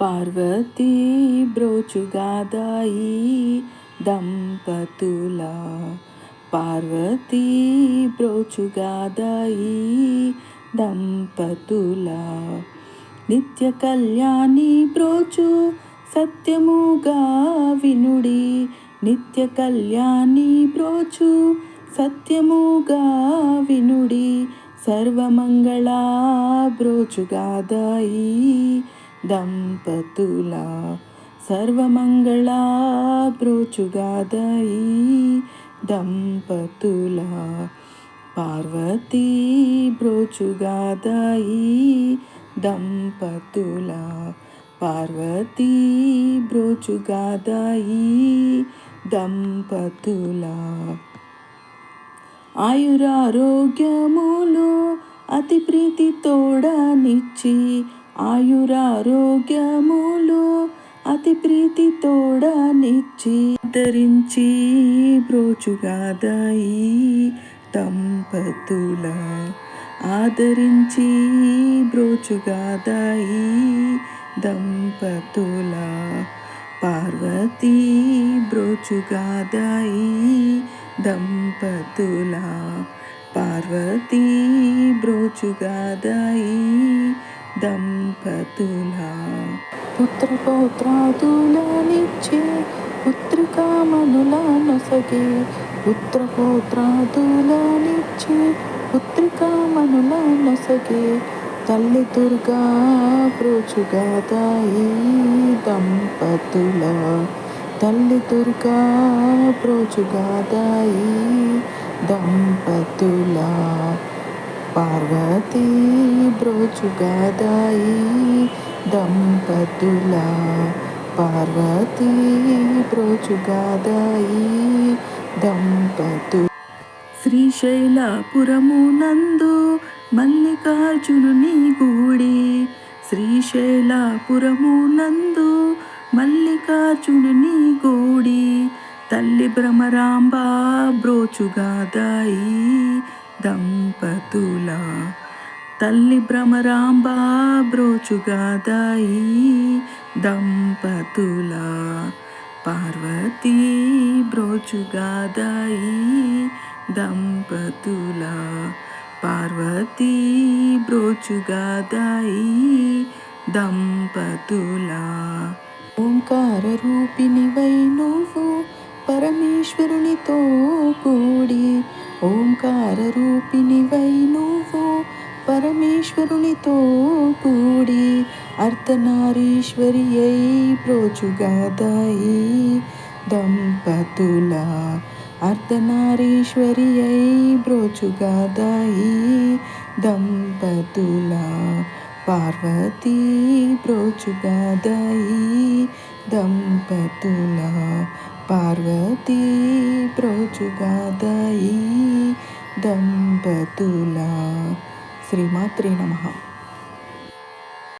పార్వతీ బ్రోచుగాదాయి దంపతుల. పార్వతీ బ్రోచుగాదాయి దంపతుల. నిత్య కళ్యాణి బ్రోచు సత్యముగా వినుడి. నిత్య కళ్యాణి బ్రోచు సత్యముగా వినుడి. సర్వమంగళా బ్రోచుగాదాయి దంపతుల సర్వమంగళా బ్రోచుగాదయి దంపతుల పార్వతీ బ్రోచుగాదయి దంపతుల పార్వతీ బ్రోచుగాదయి దంపతుల ఆయురారోగ్యములు అతి ప్రీతి తోడనిచ్చి ఆయురారోగ్యములు అతి ప్రీతి తోడనిచ్చి ధరించి బ్రోచుగాదాయి దంపతుల ఆదరించి బ్రోచుగాదాయి దంపతుల పార్వతీ బ్రోచుగాదాయి దంపతుల పార్వతీ బ్రోచుగాదాయి దంపతుల పుత్రపౌత్రాదులనిచ్చే పుత్రికామనుల నొసగే పుత్రపౌత్రాదులనిచ్చే పుత్రికామనుల నొసగే తల్లి దుర్గా ప్రోచుగాదాయి దంపతుల. తల్లి దుర్గా ప్రోచుగాదాయి దంపతుల. పార్వతీ బ్రోచుగదాయి దంపతుల. పార్వతీ బ్రోచుగదాయి దంపతు. శ్రీశైలపురము నందు మల్లికార్జునుని గూడి. శ్రీశైలాపురము నందు మల్లికార్జునుని గూడి. తల్లి భ్రమరాంబ బ్రోచుగాదాయి దంపతుల తల్లి భ్రమరాంబ బ్రోచుగాదాయి దంపతుల పార్వతీ బ్రోచుగాదాయి దంపతుల పార్వతీ బ్రోచుగాదాయి దంపతుల ఓంకార రూపిణివై నువ్వు పరమేశ్వరునితో కూడి ఓంకార రూపిణివై నువ్వు పరమేశ్వరునితో కూడి అర్ధనారీశ్వరి అయి ప్రోచుగాదాయి. దంపతుల అర్ధనారీశ్వరి అయి బ్రోచుగాదాయి దంపతుల పార్వతీ బ్రోచుగాదాయి దంపతుల పార్వతీ ప్రోచుగాదాయి. దంపతుల శ్రీమాత్రి నమ.